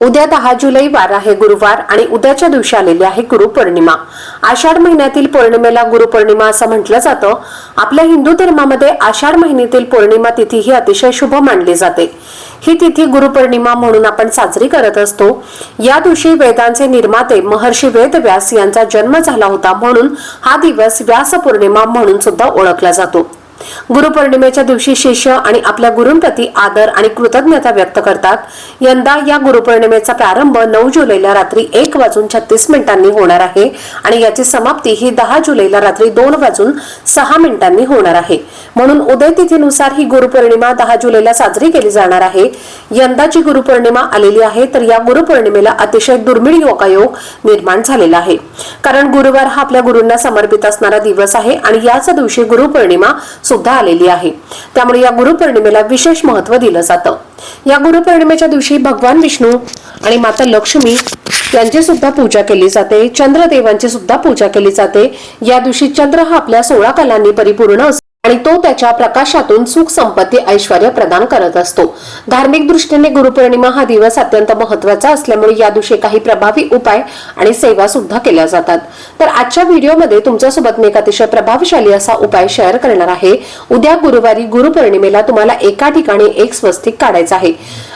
उद्या दहा जुलै वार आहे गुरुवार आणि उद्याच्या दिवशी आलेली आहे गुरुपौर्णिमा. आषाढ महिन्यातील पौर्णिमेला गुरुपौर्णिमा असं म्हटलं जातं. आपल्या हिंदू धर्मामध्ये आषाढ महिन्यातील पौर्णिमा तिथी ही अतिशय शुभ मानली जाते. ही तिथी गुरुपौर्णिमा म्हणून आपण साजरी करत असतो. या दिवशी वेदांचे निर्माते महर्षी वेद व्यास यांचा जन्म झाला होता म्हणून हा दिवस व्यास पौर्णिमा म्हणून सुद्धा ओळखला जातो. गुरुपौर्णिमेच्या दिवशी शिष्य आणि आपल्या गुरूंप्रती आदर आणि कृतज्ञता व्यक्त करतात. यंदा या गुरुपौर्णिमेचा प्रारंभ नऊ जुलैला रात्री एक वाजून छत्तीस मिनिटांनी होणार आहे आणि याची समाप्ती ही दहा जुलैला रात्री दोन वाजून सहा मिनिटांनी होणार आहे. म्हणून उदय तिथीनुसार ही गुरुपौर्णिमा दहा जुलैला साजरी केली जाणार आहे. यंदाची गुरुपौर्णिमा आलेली आहे तर या गुरुपौर्णिमेला अतिशय दुर्मिळ योगायोग निर्माण झालेला आहे. कारण गुरुवार हा आपल्या गुरूंना समर्पित असणारा दिवस आहे आणि याच दिवशी गुरुपौर्णिमा सुद्धा आलेली आहे. त्यामुळे या गुरुपौर्णिमेला विशेष महत्त्व दिलं जातं. या गुरुपौर्णिमेच्या दिवशी भगवान विष्णू आणि माता लक्ष्मी यांची सुद्धा पूजा केली जाते. चंद्रदेवांची सुद्धा पूजा केली जाते. या दिवशी चंद्र हा आपल्या सोळा कलांनी परिपूर्ण असतो आणि तो त्याच्या प्रकाशातून सुख संपत्ती ऐश्वर प्रदान करत असतो. धार्मिक दृष्टीने गुरुपौर्णिमा हा दिवस अत्यंत महत्त्वाचा असल्यामुळे या दिवशी काही प्रभावी उपाय आणि सेवा सुद्धा केल्या जातात. तर आजच्या व्हिडिओमध्ये तुमच्यासोबत मी एक अतिशय प्रभावशाली असा उपाय शेअर करणार आहे. उद्या गुरुवारी गुरुपौर्णिमेला तुम्हाला एका ठिकाणी एक स्वस्तिक काढायचं आहे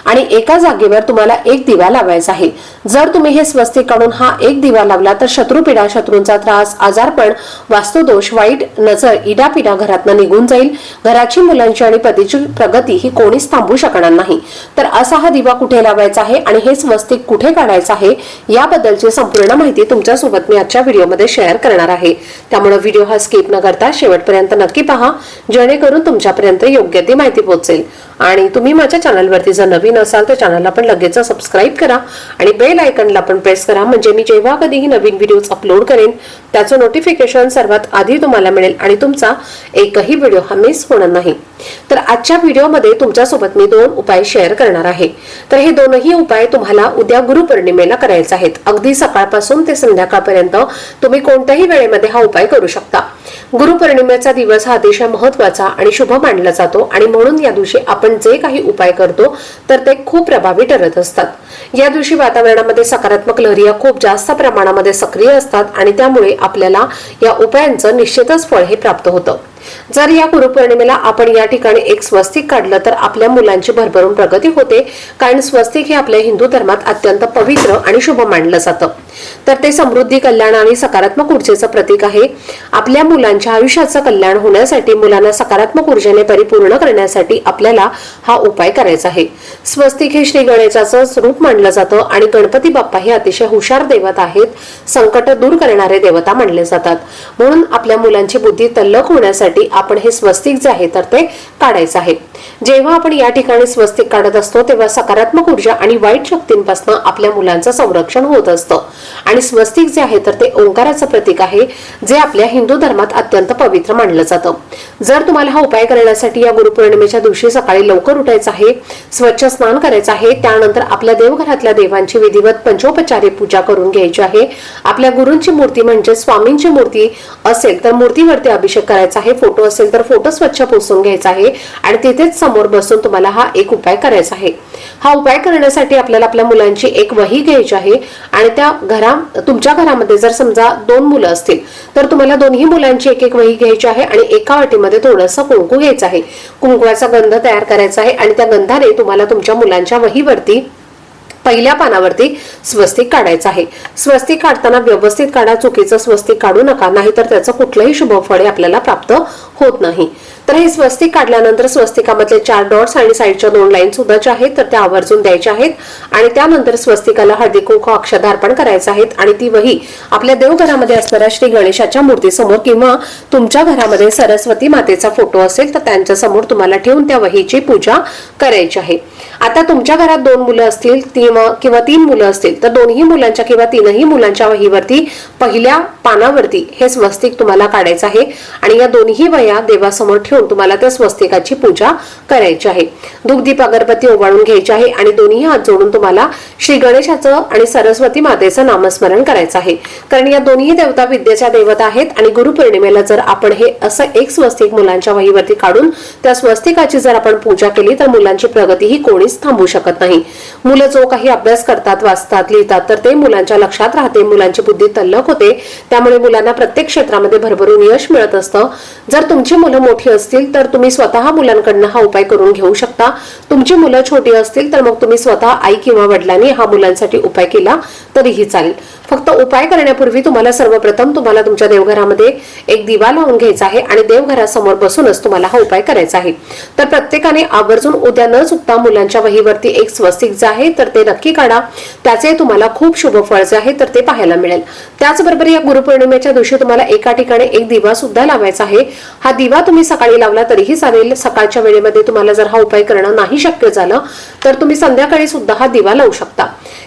आणि एका जागेवर तुम्हाला एक दिवा लावायचा आहे. जर तुम्ही हे स्वस्तिक काढून हा एक दिवा लावला तर शत्रुपीडा शत्रूंचा त्रास आजारपण वास्तुदोष वाईट नजर इडापिडा घरातनं निघून जाईल. घराची मुलांची आणि पतीची प्रगती ही कोणीच थांबू शकणार नाही. तर असा हा दिवा कुठे लावायचा आहे आणि हे स्वस्तिक कुठे काढायचं आहे याबद्दलची संपूर्ण माहिती तुमच्यासोबत मी आजच्या व्हिडिओमध्ये शेअर करणार आहे. त्यामुळे व्हिडिओ हा स्किप न करता शेवटपर्यंत नक्की पहा जेणेकरून तुमच्यापर्यंत योग्य ती माहिती पोहोचेल. आणि तुम्ही माझ्या चॅनलवरती जर नवीन असाल तर चॅनलला पण लगेच सबस्क्राईब करा आणि बेल आयकनला पण प्रेस करा. म्हणजे मी जेव्हा कधीही नवीन व्हिडिओज अपलोड करेन त्याचं नोटिफिकेशन सर्वात आधी तुम्हाला मिळेल आणि तुमचा एकही व्हिडिओ हा मिस होणार नाही. तर आजच्या व्हिडिओमध्ये तुमच्यासोबत मी दोन उपाय शेअर करणार आहे. तर हे दोनही उपाय तुम्हाला उद्या गुरुपौर्णिमेला करायचे आहेत. अगदी सकाळपासून ते संध्याकाळपर्यंत तुम्ही कोणत्याही वेळेमध्ये हा उपाय करू शकता. गुरुपौर्णिमेचा दिवस हा अतिशय महत्त्वाचा आणि शुभ मानला जातो आणि म्हणून या दिवशी आपण जे काही उपाय करतो तर ते खूप प्रभावी ठरत असतात. या दिवशी वातावरणामध्ये सकारात्मक लहरिया खूप जास्त प्रमाणामध्ये सक्रिय असतात आणि त्यामुळे आपल्याला या उपायांचं निश्चितच फळ हे प्राप्त होतं. जर या गुरुपौर्णिमेला आपण या ठिकाणी एक स्वस्तिक काढलं तर आपल्या मुलांची भरभरून प्रगती होते कारण स्वस्तिक हे आपल्या हिंदू धर्मात अत्यंत पवित्र आणि शुभ मानलं जातं. तर ते समृद्धी कल्याण आणि सकारात्मक ऊर्जेचं प्रतीक आहे. आपल्या मुलांच्या आयुष्याचं कल्याण होण्यासाठी मुलांना सकारात्मक ऊर्जेने परिपूर्ण करण्यासाठी आपल्याला हा उपाय करायचा आहे. स्वस्तिक हे श्री गणेशाचं रूप मानलं जातं आणि गणपती बाप्पा हे अतिशय हुशार देवता आहेत संकट दूर करणारे देवता मानले जातात. म्हणून आपल्या मुलांची बुद्धी तल्लख होण्यासाठी आपण हे स्वस्तिक जे आहे तर ते काढायचं आहे. जेव्हा आपण या ठिकाणी स्वस्तिक काढत असतो तेव्हा सकारात्मक ऊर्जा आणि वाईट शक्तींपासून आपल्या मुलांचं संरक्षण होत असतं. आणि स्वस्तिक जे आहे तर ते ओंकाराचं प्रतीक आहे जे आपल्या हिंदू धर्मात अत्यंत पवित्र मानलं जातं. जर तुम्हाला हा उपाय करण्यासाठी या गुरुपौर्णिमेच्या दिवशी सकाळी लवकर उठायचं आहे स्वच्छ स्नान करायचं आहे त्यानंतर आपल्या देवघरातल्या देवांची विधिवत पंचोपचारे पूजा करून घ्यायची आहे आपल्या गुरूंची मूर्ती म्हणजे स्वामींची मूर्ती असेल तर मूर्तीवरती अभिषेक करायचा आहे फोटो असेल तर फोटो स्वच्छ पुसून घ्यायचा आहे आणि तिथेच समोर बसून तुम्हाला हा एक उपाय करायचा आहे. हा उपाय करण्यासाठी आपल्याला आपल्या मुलांची एक वही घ्यायची आहे आणि त्या घरा तुमच्या घरामध्ये जर समजा दोन मुलं असतील तर तुम्हाला दोन्ही मुलांची एक एक वही घ्यायची आहे आणि एका वाटीमध्ये थोडंसं कुंकू घ्यायचं आहे. कुंकवाचा गंध तयार करायचा आहे आणि त्या गंधाने तुम्हाला तुमच्या मुलांच्या वहीवरती पहिल्या पानावरती स्वस्तिक काढायचं आहे. स्वस्तिक काढताना व्यवस्थित काढा चुकीचं स्वस्तिक काढू नका नाहीतर त्याचं कुठलंही शुभ फळे आपल्याला प्राप्त होत नाही. तर हे स्वस्तिक काढल्यानंतर स्वस्तिकामधले चार डॉट्स आणि साईडच्या दोन लाईन सुद्धा ज्या आहेत तर त्या आवर्जून द्यायच्या आहेत. आणि त्यानंतर स्वस्तिकाला हळदी कुंकू अक्षदार्पण करायचं आहेत. आणि ती वही आपल्या देवघरामध्ये असणाऱ्या श्री गणेशाच्या मूर्तीसमोर किंवा तुमच्या घरामध्ये सरस्वती मातेचा फोटो असेल तर त्यांच्यासमोर तुम्हाला ठेवून त्या वहीची पूजा करायची आहे. आता तुमच्या घरात दोन मुलं असतील किंवा किंवा तीन मुलं असतील तर दोन्ही मुलांच्या किंवा तीनही मुलांच्या वहीवरती पहिल्या पानावरती हे स्वस्तिक तुम्हाला काढायचं आहे. आणि या दोन्ही वया देवासमोर ठेवून तुम्हाला त्या स्वस्तिकाची पूजा करायची आहे. दुग्धीप अगरबत्ती ओवाळून घ्यायची आहे आणि दोन्ही हात जोडून तुम्हाला श्री गणेशाचं आणि सरस्वती मातेचं नामस्मरण करायचं आहे. कारण या दोन्ही देवता विद्येच्या देवता आहेत आणि गुरुपौर्णिमेला जर आपण हे असं एक स्वस्तिक मुलांच्या वहीवरती काढून त्या स्वस्तिकाची जर आपण पूजा केली तर मुलांची प्रगती ही कोणीच थांबू शकत नाही. मुलं जो काही अभ्यास करतात वाचतात लिहितात तर ते मुलांच्या लक्षात राहते मुलांची बुद्धी तल्लक होते. त्यामुळे मुलांना प्रत्येक क्षेत्रामध्ये भरभरून यश मिळत असतं. जर तुमची मुलं मोठी असतील तर तुम्ही स्वतः मुलांकडनं हा उपाय करून घेऊ शकता. तुमची मुलं छोटी असतील तर मग तुम्ही स्वतः आई किंवा वडिलांनी हा मुलांसाठी उपाय केला तरीही चालेल. फक्त उपाय करण्यापूर्वी तुम्हाला सर्वप्रथम तुम्हाला तुमच्या देवघरामध्ये एक दिवा लावून घ्यायचा आहे आणि देवघरासमोर बसूनच तुम्हाला हा उपाय करायचा आहे. तर प्रत्येकाने आवर्जून उद्या न चुकता मुलांच्या वहीवरती एक स्वस्तिक जे आहे तर ते नक्की काढा. त्याचे तुम्हाला खूप शुभ फळ जे आहे तर ते पाहायला मिळेल. त्याचबरोबर या गुरुपौर्णिमेच्या दिवशी तुम्हाला एका ठिकाणी एक दिवा सुद्धा लावायचा आहे. हा दिवा तुम्ही सकाळी लावला तरीही चालेल. सकाळच्या वेळेमध्ये तुम्हाला जर हा उपाय करणं नाही शक्य झालं तर तुम्ही संध्याकाळी सुद्धा हा दिवा लावू शकता.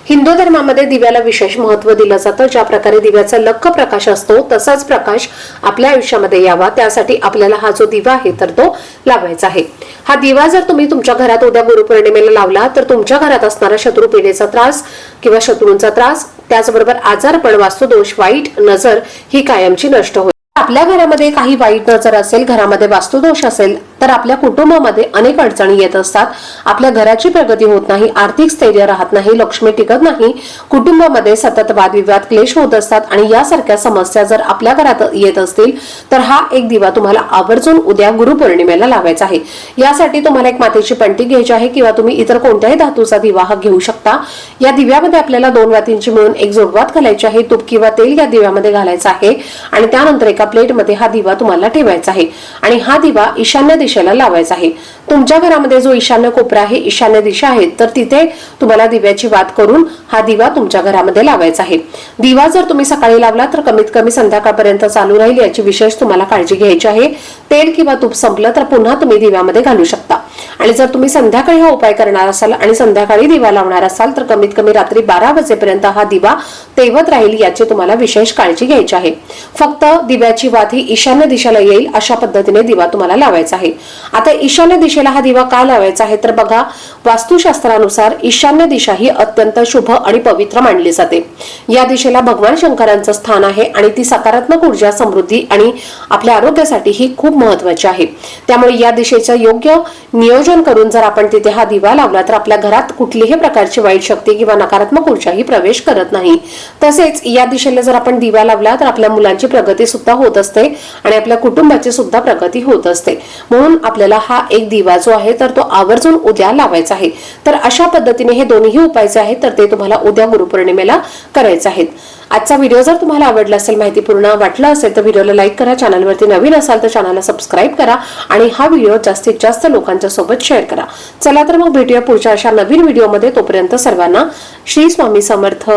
हिंदू धर्मामध्ये दिव्याला विशेष महत्त्व दिलं जातं. ज्या प्रकारे दिव्याचा लख प्रकाश असतो तसाच प्रकाश आपल्या आयुष्यामध्ये यावा. त्यासाठी आपल्याला हा जो दिवा आहे तर तो लावायचा आहे. हा दिवा जर तुम्ही तुमच्या घरात उद्या गुरुपौर्णिमेला लावला तर तुमच्या घरात असणारा शत्रू पिढीचा त्रास किंवा शत्रूंचा त्रास त्याचबरोबर आजारपण वास्तुदोष वाईट नजर ही कायमची नष्ट होईल आपल्या घरामध्ये काही वाईट नजर असेल घरामध्ये वास्तुदोष असेल तर आपल्या कुटुंबामध्ये अनेक अडचणी येत असतात. आपल्या घराची प्रगती होत नाही आर्थिक स्थैर्य राहत नाही लक्ष्मी टिकत नाही कुटुंबामध्ये सतत वादविवाद क्लेश होत असतात आणि यासारख्या समस्या जर आपल्या घरात येत असतील तर हा एक दिवा तुम्हाला आवर्जून उद्या गुरुपौर्णिमेला लावायचा आहे. यासाठी तुम्हाला एक मातीची पंटी घ्यायची आहे किंवा तुम्ही इतर कोणत्याही धातूचा दिवा हा घेऊ शकता. या दिव्यामध्ये आपल्याला दोन वातींची मिळून एक जोडवात घालायची आहे तूप किंवा तेल या दिव्यामध्ये घालायचं आहे आणि त्यानंतर एका प्लेटमध्ये हा दिवा तुम्हाला ठेवायचा आहे. आणि हा दिवा ईशान्य दिशेला लावायचा आहे. तुमच्या घरामध्ये जो ईशान्य कोपरा आहे ईशान्य दिशा आहे तर तिथे तुम्हाला दिव्याची वात करून हा दिवा तुमच्या घरामध्ये लावायचा आहे. दिवा जर तुम्ही सकाळी लावला तर कमीत कमी संध्याकाळपर्यंत चालू राहील याची विशेष तुम्हाला काळजी घ्यायची आहे. तेल किंवा तूप संपलं तर पुन्हा तुम्ही दिव्यामध्ये घालू शकता. आणि जर तुम्ही संध्याकाळी हा उपाय करणार असाल आणि संध्याकाळी दिवा लावणार असाल तर कमीत कमी रात्री बारा वाजेपर्यंत हा दिवा तेवत राहील याची तुम्हाला विशेष काळजी घ्यायची आहे. फक्त दिव्याची वात ही ईशान्य दिशेला येईल अशा पद्धतीने दिवा तुम्हाला लावायचा आहे. आता ईशान्य दिशा दिशेला हा दिवा का लावायचा आहे तर बघा वास्तुशास्त्रानुसार ईशान्य दिशा ही अत्यंत शुभ आणि पवित्र मानली जाते. या दिशेला भगवान शंकरांचं स्थान आहे आणि ती सकारात्मक ऊर्जा समृद्धी आणि आपल्या आरोग्यासाठी ही खूप महत्वाची आहे. त्यामुळे या दिशेचं योग्य नियोजन करून जर आपण तिथे हा दिवा लावला तर आपल्या घरात कुठलीही प्रकारची वाईट शक्ती किंवा नकारात्मक ऊर्जा ही प्रवेश करत नाही. तसेच या दिशेला जर आपण दिवा लावला तर आपल्या मुलांची प्रगती सुद्धा होत असते आणि आपल्या कुटुंबाची सुद्धा प्रगती होत असते. म्हणून आपल्याला हा एक दिवा दिवा जो आहे तर तो आवर्जून उद्या लावायचा आहे. तर अशा पद्धतीने हे दोन्ही उपाय जे आहेत तर ते तुम्हाला उद्या गुरुपौर्णिमेला करायचे आहेत. आजचा व्हिडिओ जर तुम्हाला आवडला असेल माहितीपूर्ण वाटला असेल तर व्हिडिओला लाईक करा चॅनलवरती नवीन असाल तर चॅनलला सबस्क्राईब करा आणि हा व्हिडिओ जास्तीत जास्त लोकांच्या सोबत शेअर करा. चला तर मग भेटूया पुढच्या अशा नवीन व्हिडिओमध्ये. तोपर्यंत सर्वांना श्री स्वामी समर्थ.